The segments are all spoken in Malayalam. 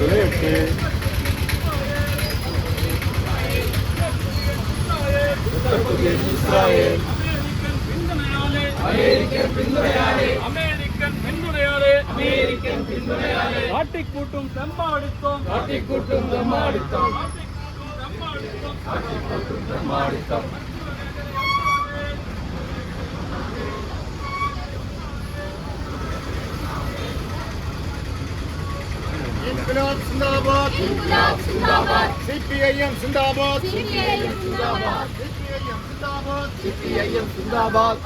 பிளேட்டு அமெரிக்கன் பின்துணையாளே அமெரிக்கன் பின்துணையாளே அமெரிக்கன் பின்துணையாளே காட்டி கூட்டும் தம்மா அடித்தோம் காட்டி கூட்டும் தம்மா கூட்டும் தம்மா அடித்தோம் இன்குலாப் சிந்தாபாத் இன்குலாப் சிந்தாபாத் சிபிஐஎம் சிந்தாபாத் சிபிஐஎம் சிந்தாபாத் சிபிஐஎம் சிந்தாபாத் சிபிஐஎம் சிந்தாபாத்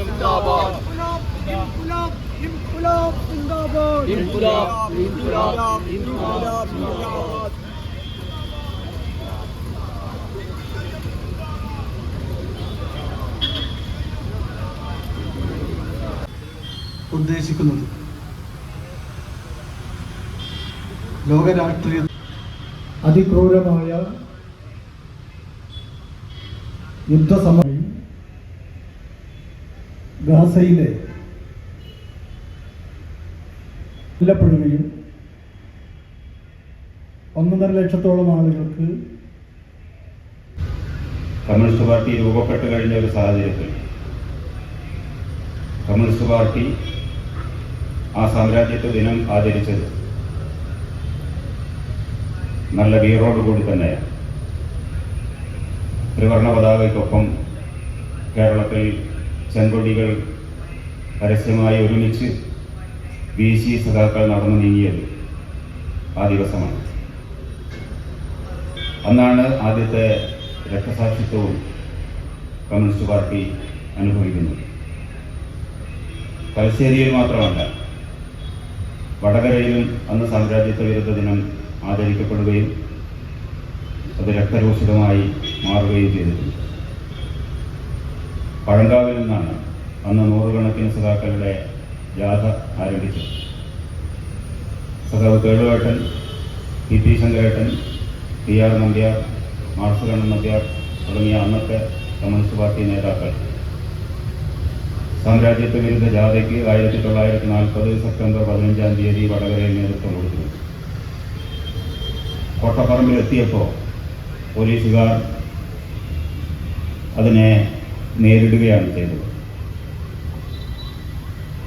சிந்தாபாத் இன்குலாப் சிந்தாபாத் இன்குலாப் இன்குலாப் இன்குலாப் இன்குலாப் ഉദ്ദേശിക്കുന്നത്. ലോകരാഷ്ട്രീയ അതിക്രൂരമായ യുദ്ധസമയം ഗാസയിലെ കൊല്ലപ്പെടുകയും ഒന്നൊന്നര ലക്ഷത്തോളം ആളുകൾക്ക് കമ്മ്യൂണിസ്റ്റ് പാർട്ടി രൂപപ്പെട്ട് കഴിഞ്ഞ ഒരു സാഹചര്യത്തിൽ കമ്മ്യൂണിസ്റ്റ് പാർട്ടി ആ സാമ്രാജ്യത്വ ദിനം ആചരിച്ചത്. നല്ല വീറോടുകൂടി തന്നെയാണ്. ത്രിവർണ പതാകയ്ക്കൊപ്പം കേരളത്തിൽ ചെങ്കൊടികൾ പരസ്യമായി ഒരുമിച്ച് വീശി സഖാക്കൾ നടന്നു നീങ്ങിയത് ആ ദിവസമാണ്. അന്നാണ് ആദ്യത്തെ രക്തസാക്ഷിത്വവും കമ്മ്യൂണിസ്റ്റ് പാർട്ടി അനുഭവിക്കുന്നത്. തലശ്ശേരിയിൽ മാത്രമല്ല വടകരയിലും അന്ന് സാമ്രാജ്യത്വ വിരുദ്ധ ദിനം ആചരിക്കപ്പെടുകയും അത് രക്തരൂഷിതമായി മാറുകയും ചെയ്തിട്ടുണ്ട് പഴങ്കാവിൽ നിന്നാണ് അന്ന് നൂറുകണക്കിന് സഖാക്കളുടെ ജാഥ ആരംഭിച്ചത്. സഖാവ് കേളുവേട്ടൻ P P ശങ്കരേട്ടൻ T R Nambiar മാർസുകണ്ണൻ നമ്പ്യാർ തുടങ്ങിയ അന്നത്തെ കമ്മ്യൂണിസ്റ്റ് പാർട്ടി നേതാക്കൾ സാമ്രാജ്യത്വ വിരുദ്ധ ജാഥയ്ക്ക് ആയിരത്തി തൊള്ളായിരത്തി നാൽപ്പത് സെപ്റ്റംബർ പതിനഞ്ചാം തീയതി വടകരയിൽ നേതൃത്വം കൊടുത്തു. കോട്ടപ്പറമ്പിലെത്തിയപ്പോൾ പോലീസുകാർ അതിനെ നേരിടുകയാണ് ചെയ്തത്.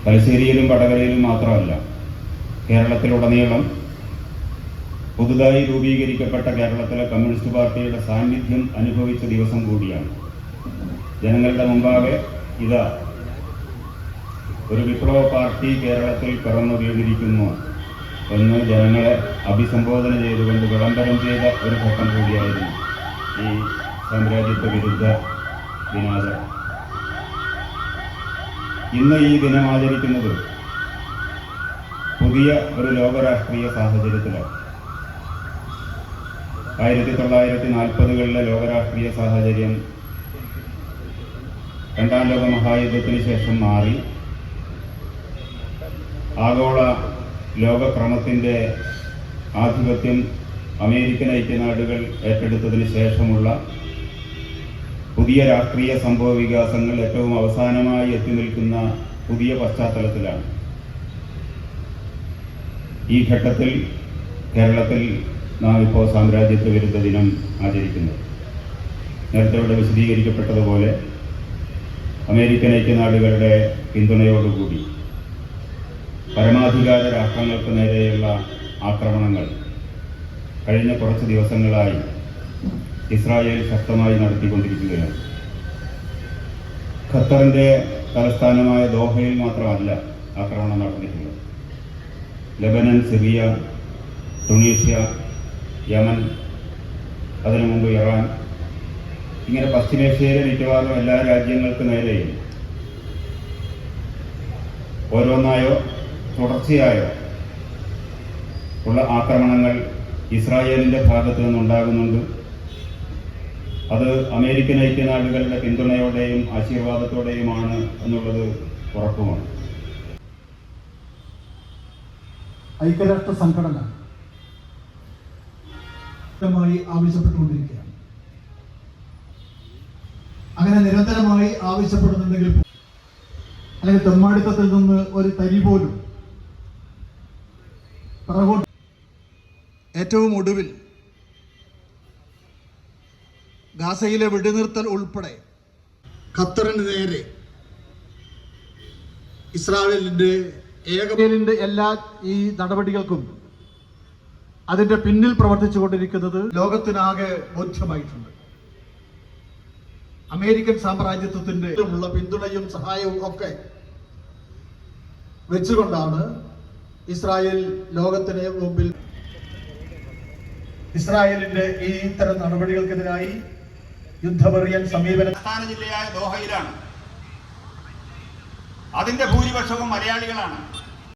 തലശ്ശേരിയിലും വടകരയിലും മാത്രമല്ല കേരളത്തിലുടനീളം പുതുതായി രൂപീകരിക്കപ്പെട്ട കേരളത്തിലെ കമ്മ്യൂണിസ്റ്റ് പാർട്ടിയുടെ സാന്നിധ്യം അനുഭവിച്ച ദിവസം കൂടിയാണ്. ജനങ്ങളുടെ മുമ്പാകെ ഇതാ ഒരു വിപ്ലവ പാർട്ടി കേരളത്തിൽ പിറന്നു വീണിരിക്കുന്നു എന്ന് ജനങ്ങളെ അഭിസംബോധന ചെയ്തുകൊണ്ട് വിളംബരം ചെയ്ത ഒരു ഘട്ടം കൂടിയായിരുന്നു ഈ സാമ്രാജ്യത്വ വിരുദ്ധ ദിനാചരണം. ഇന്ന് ഈ ദിനം ആചരിക്കുന്നത് പുതിയ ഒരു ലോകരാഷ്ട്രീയ സാഹചര്യത്തിലാണ്. ആയിരത്തി തൊള്ളായിരത്തി നാൽപ്പതുകളിലെ ലോകരാഷ്ട്രീയ സാഹചര്യം രണ്ടാം ലോക മഹായുദ്ധത്തിന് ശേഷം മാറി. ആഗോള ലോകക്രമത്തിന്റെ ആധിപത്യം അമേരിക്കൻ ഐക്യനാടുകൾ ഏറ്റെടുത്തതിന് ശേഷമുള്ള പുതിയ രാഷ്ട്രീയ സംഭവ വികാസങ്ങൾ ഏറ്റവും അവസാനമായി എത്തി നിൽക്കുന്ന പുതിയ പശ്ചാത്തലത്തിലാണ്. ഈ ഘട്ടത്തിൽ കേരളത്തിൽ നാം ഇപ്പോൾ സാമ്രാജ്യത്വ വിരുദ്ധ ദിനം ആചരിക്കുന്നത്. നേരത്തെ ഇവിടെ വിശദീകരിക്കപ്പെട്ടതുപോലെ അമേരിക്കൻ ഐക്യനാടുകളുടെ പിന്തുണയോടുകൂടി പരമാധികാര രാഷ്ട്രങ്ങൾക്ക് നേരെയുള്ള ആക്രമണങ്ങൾ കഴിഞ്ഞ കുറച്ച് ദിവസങ്ങളായി ഇസ്രായേൽ ശക്തമായി നടത്തിക്കൊണ്ടിരിക്കുകയാണ്. ഖത്തറിന്റെ തലസ്ഥാനമായ ദോഹയിൽ മാത്രമല്ല ആക്രമണം നടന്നിട്ടുള്ളത്. ലബനൻ സിറിയ ടുണീഷ്യ യമൻ അതിനു മുമ്പ് ഇറാൻ. ഇങ്ങനെ പശ്ചിമേഷ്യയിലെ മിക്കവാറും എല്ലാ രാജ്യങ്ങൾക്കും നേരെയും ഓരോന്നായോ തുടർച്ചയായോ ഉള്ള ആക്രമണങ്ങൾ ഇസ്രായേലിന്റെ ഭാഗത്ത് നിന്നുണ്ടാകുന്നുണ്ട്. അത് അമേരിക്കൻ ഐക്യനാടുകളുടെ പിന്തുണയോടെയും ആശീർവാദത്തോടെയുമാണ് എന്നുള്ളത് ഉറപ്പുമാണ്. ഐക്യരാഷ്ട്ര സംഘടന മായി ആവശ്യപ്പെട്ടുകൊണ്ടിരിക്കുകയാണ്. അങ്ങനെ നിരന്തരമായി ആവശ്യപ്പെടുന്നുണ്ടെങ്കിൽ അല്ലെങ്കിൽ തെമ്മാടിത്തത്തിൽ നിന്ന് ഒരു തരി പോലും ഏറ്റവും ഒടുവിൽ ഗാസയിലെ വെടിനിർത്തൽ ഉൾപ്പെടെ ഖത്തറിന് നേരെ ഇസ്രായേലിന്റെ ഏകമേലിന്റെ എല്ലാ ഈ നടപടികൾക്കും അതിന്റെ പിന്നിൽ പ്രവർത്തിച്ചു കൊണ്ടിരിക്കുന്നത് ലോകത്തിനാകെ ബോധ്യമായിട്ടുണ്ട്. അമേരിക്കൻ സാമ്രാജ്യത്വത്തിന്റെ ഉള്ള പിന്തുണയും സഹായവും ഒക്കെ വെച്ചുകൊണ്ടാണ് ഇസ്രായേൽ ലോകത്തിന് മുമ്പിൽ ഇസ്രായേലിന്റെ ഈ ഇത്തരം നടപടികൾക്കെതിരായി യുദ്ധപെറിയൻ സമീപനം ജില്ലയായ ദോഹയിലാണ്. അതിന്റെ ഭൂരിപക്ഷവും മലയാളികളാണ്.